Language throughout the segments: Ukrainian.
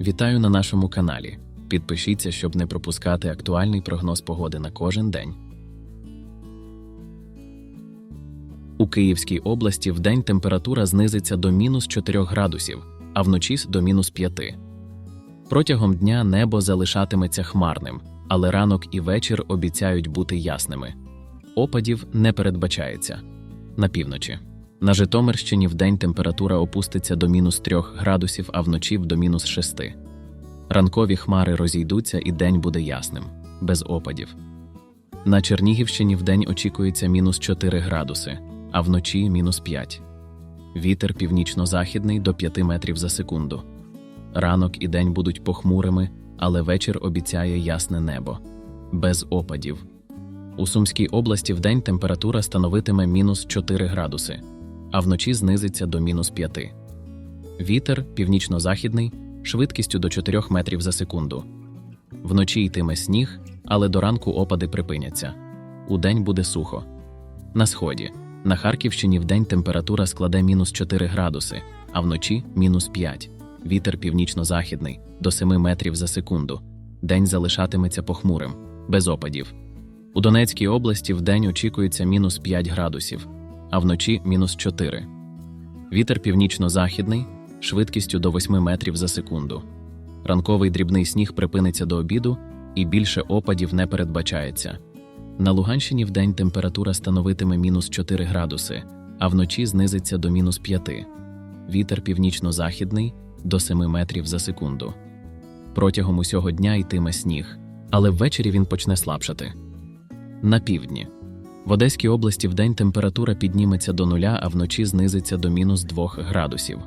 Вітаю на нашому каналі. Підпишіться, щоб не пропускати актуальний прогноз погоди на кожен день. У Київській області вдень температура знизиться до мінус 4 градусів, а вночі до мінус 5. Протягом дня небо залишатиметься хмарним, але ранок і вечір обіцяють бути ясними. Опадів не передбачається. На півночі. На Житомирщині вдень температура опуститься до мінус 3 градусів, а вночі до мінус 6. Ранкові хмари розійдуться і день буде ясним, без опадів. На Чернігівщині вдень очікується мінус 4 градуси, а вночі мінус 5. Вітер північно-західний до 5 метрів за секунду. Ранок і день будуть похмурими, але вечір обіцяє ясне небо, без опадів. У Сумській області вдень температура становитиме мінус 4 градуси, а вночі знизиться до мінус 5. Вітер північно-західний швидкістю до 4 метрів за секунду. Вночі йтиме сніг, але до ранку опади припиняться. Удень буде сухо. На сході. На Харківщині вдень температура складе мінус 4 градуси, а вночі мінус 5. Вітер північно-західний до 7 метрів за секунду. День залишатиметься похмурим, без опадів. У Донецькій області вдень очікується мінус 5 градусів, а вночі мінус 4. Вітер північно-західний швидкістю до 8 метрів за секунду. Ранковий дрібний сніг припиниться до обіду, і більше опадів не передбачається. На Луганщині вдень температура становитиме мінус 4 градуси, а вночі знизиться до мінус 5. Вітер північно-західний до 7 метрів за секунду. Протягом усього дня йтиме сніг, але ввечері він почне слабшати. На півдні. В Одеській області вдень температура підніметься до нуля, а вночі знизиться до мінус 2 градусів.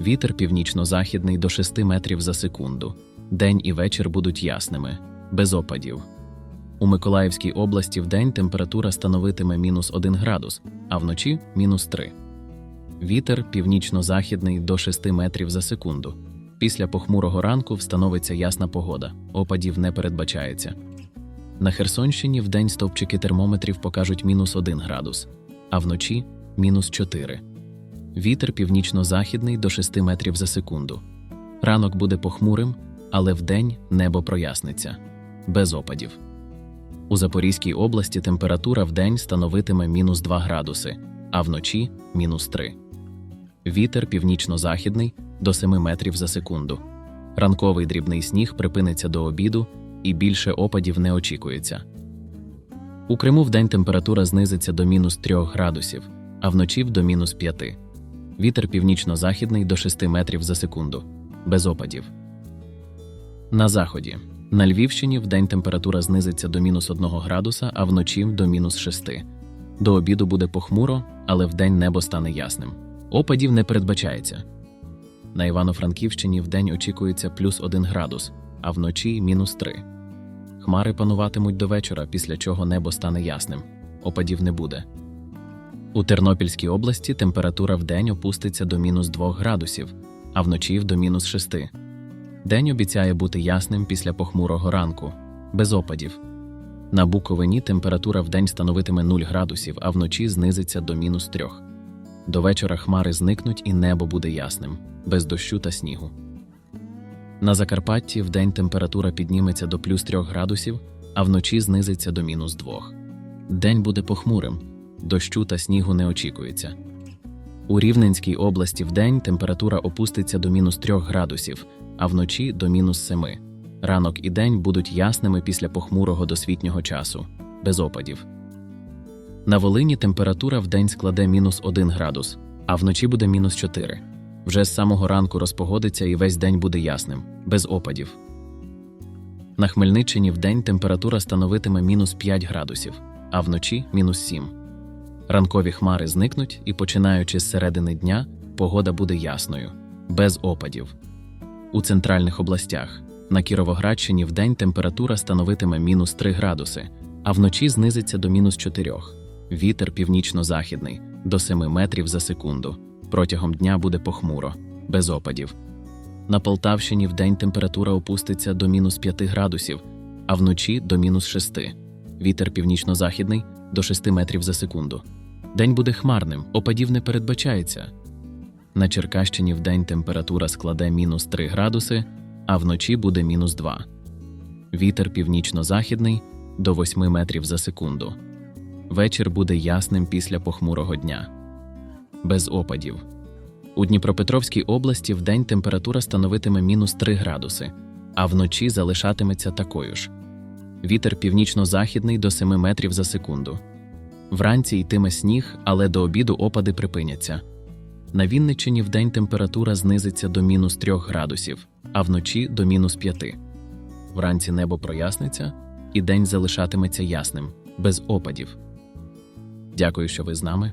Вітер північно-західний до 6 метрів за секунду. День і вечір будуть ясними, без опадів. У Миколаївській області вдень температура становитиме мінус 1 градус, а вночі мінус 3. Вітер північно-західний до 6 метрів за секунду. Після похмурого ранку встановиться ясна погода, опадів не передбачається. На Херсонщині вдень стовпчики термометрів покажуть мінус 1 градус, а вночі мінус 4. Вітер північно-західний до 6 метрів за секунду. Ранок буде похмурим, але вдень небо проясниться, без опадів. У Запорізькій області температура вдень становитиме мінус 2 градуси, а вночі мінус 3. Вітер північно-західний до 7 метрів за секунду. Ранковий дрібний сніг припиниться до обіду, і більше опадів не очікується. У Криму вдень температура знизиться до мінус 3 градусів, а вночі до мінус 5. Вітер північно-західний до 6 метрів за секунду, без опадів. На заході. На Львівщині вдень температура знизиться до мінус 1 градуса, а вночі до мінус 6. До обіду буде похмуро, але вдень небо стане ясним. Опадів не передбачається. На Івано-Франківщині вдень очікується плюс 1 градус, а вночі мінус 3. Хмари пануватимуть до вечора, після чого небо стане ясним. Опадів не буде. У Тернопільській області температура вдень опуститься до мінус 2 градусів, а вночі до мінус 6. День обіцяє бути ясним після похмурого ранку, без опадів. На Буковині температура вдень становитиме 0 градусів, а вночі знизиться до мінус 3. До вечора хмари зникнуть і небо буде ясним, без дощу та снігу. На Закарпатті вдень температура підніметься до плюс 3 градусів, а вночі знизиться до мінус 2. День буде похмурим, дощу та снігу не очікується. У Рівненській області вдень температура опуститься до мінус 3 градусів, а вночі до мінус 7. Ранок і день будуть ясними після похмурого досвітнього часу, без опадів. На Волині температура вдень складе мінус 1 градус, а вночі буде мінус 4. Вже з самого ранку розпогодиться і весь день буде ясним, без опадів. На Хмельниччині вдень температура становитиме мінус 5 градусів, а вночі мінус 7. Ранкові хмари зникнуть і, починаючи з середини дня, погода буде ясною, без опадів. У центральних областях на Кіровоградщині вдень температура становитиме мінус 3 градуси, а вночі знизиться до мінус 4. Вітер північно-західний до 7 метрів за секунду. Протягом дня буде похмуро, без опадів. На Полтавщині вдень температура опуститься до мінус 5 градусів, а вночі до мінус 6. Вітер північно-західний до 6 метрів за секунду. День буде хмарним, опадів не передбачається. На Черкащині вдень температура складе мінус 3 градуси, а вночі буде мінус 2. Вітер північно-західний до 8 метрів за секунду. Вечір буде ясним після похмурого дня. Без опадів. У Дніпропетровській області вдень температура становитиме мінус 3 градуси, а вночі залишатиметься такою ж. Вітер північно-західний до 7 метрів за секунду. Вранці йтиме сніг, але до обіду опади припиняться. На Вінниччині вдень температура знизиться до мінус 3 градусів, а вночі до мінус 5. Вранці небо проясниться, і день залишатиметься ясним, без опадів. Дякую, що ви з нами.